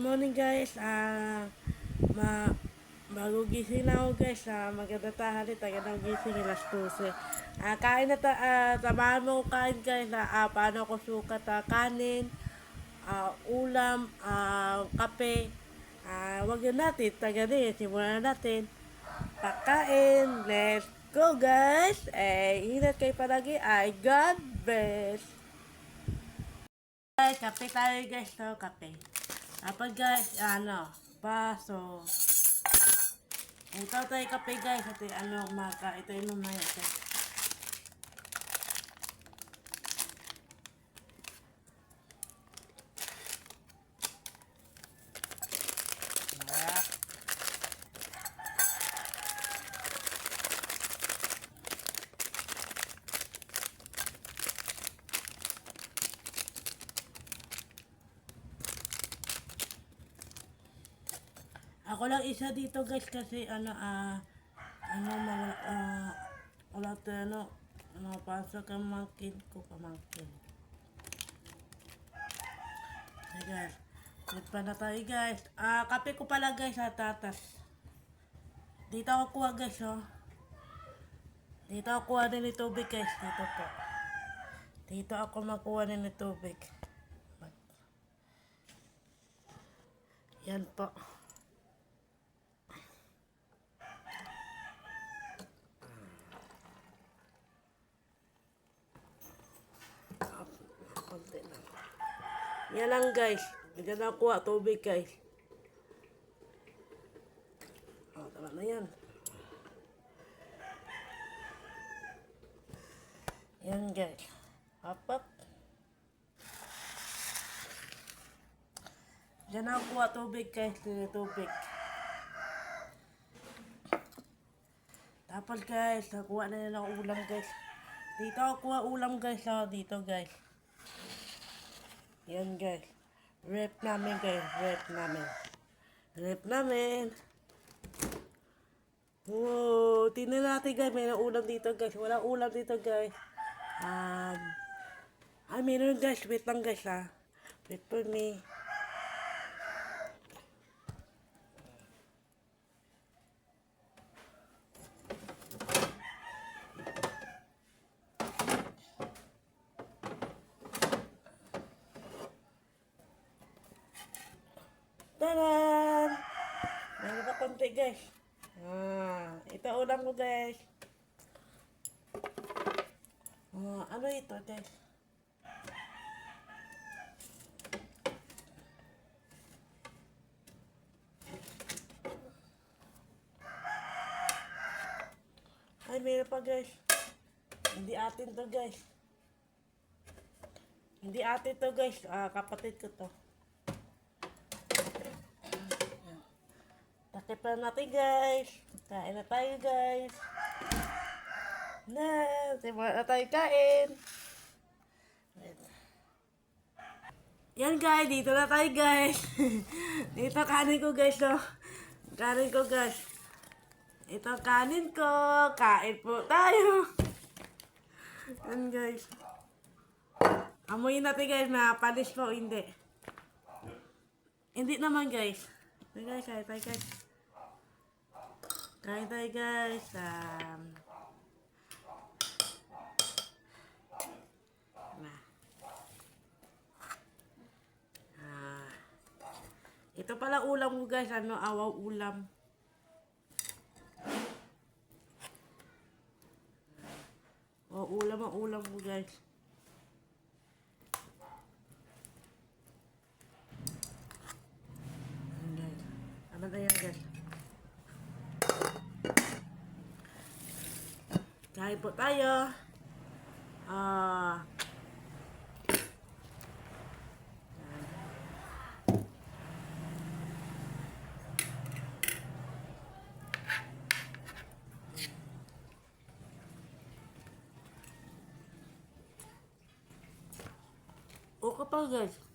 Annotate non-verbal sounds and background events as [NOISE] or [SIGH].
morning guys. Ah, ma bago gising na ako guys. Ah, maganda tahali. Tagandang gising alas 12. Ah, kain na ta, ah, samahan mo kain guys. Ah, paano ko sukat ah, kanin, ah, ulam, ah, kape. Ah, wag yun natin. Taganin. Simulan na natin. Pakain. Let's go guys. Eh, ingat kayo palagi. Ay, God bless. Guys, kape tayo guys. No, kape. Dapat guys, ano, baso. Ito tayo kape guys. Ito yung ano, maka. Ito yung mamaya. Ito. Ako lang isa dito guys kasi ano ah ano mga ah wala to ano napasok ang mangkin ko pamangkin. Hey guys, wait pa na tayo guys. Ah, kape ko pala guys sa tatas. Dito ako kuha guys oh. Dito ako kuha din ng tubig guys. Dito po. Dito ako makuha din ng tubig. Yan po. Konti lang. Yan lang guys. Hindi na kuha tubig guys. Oh, tama na yan. Yan guys. Apat. Diyan na kuha tubig guys. Dito tubig. Tapos guys, nakuha na nila ulam guys. Dito ako kuha ulam guys. Oh, dito guys. Yan guys. Rep namin guys. Rep namin. Rep namin. Wow. Tingnan natin guys. May ulam dito guys. Wala ulam dito guys. Um. Ay, meron guys. Wait lang guys ha. Wait for me. Taran! Meron pa konti guys. Ah, ito ulam ko guys. Ah, ano ito guys? Ay, meron pa guys. Hindi atin to guys. Hindi atin to guys. Ah, kapatid ko to. Na natin guys. Kain na tayo guys. Na, simula na tayo kain. Yan guys, dito na tayo guys. [LAUGHS] dito kanin ko guys no. Kanin ko guys. Ito kanin ko. Kain po tayo. Yan guys. Amoyin natin guys na palis po, hindi. Hindi naman guys. Hey guys, kain tayo guys. Kain tayo guys. Um, na. Ah. Ito pala ulam ko guys. Ano, awaw ulam. O, ulam ang ulam ko guys. Ayan, guys. Ano na yan guys? Kain po tayo. Ah. O kapag guys.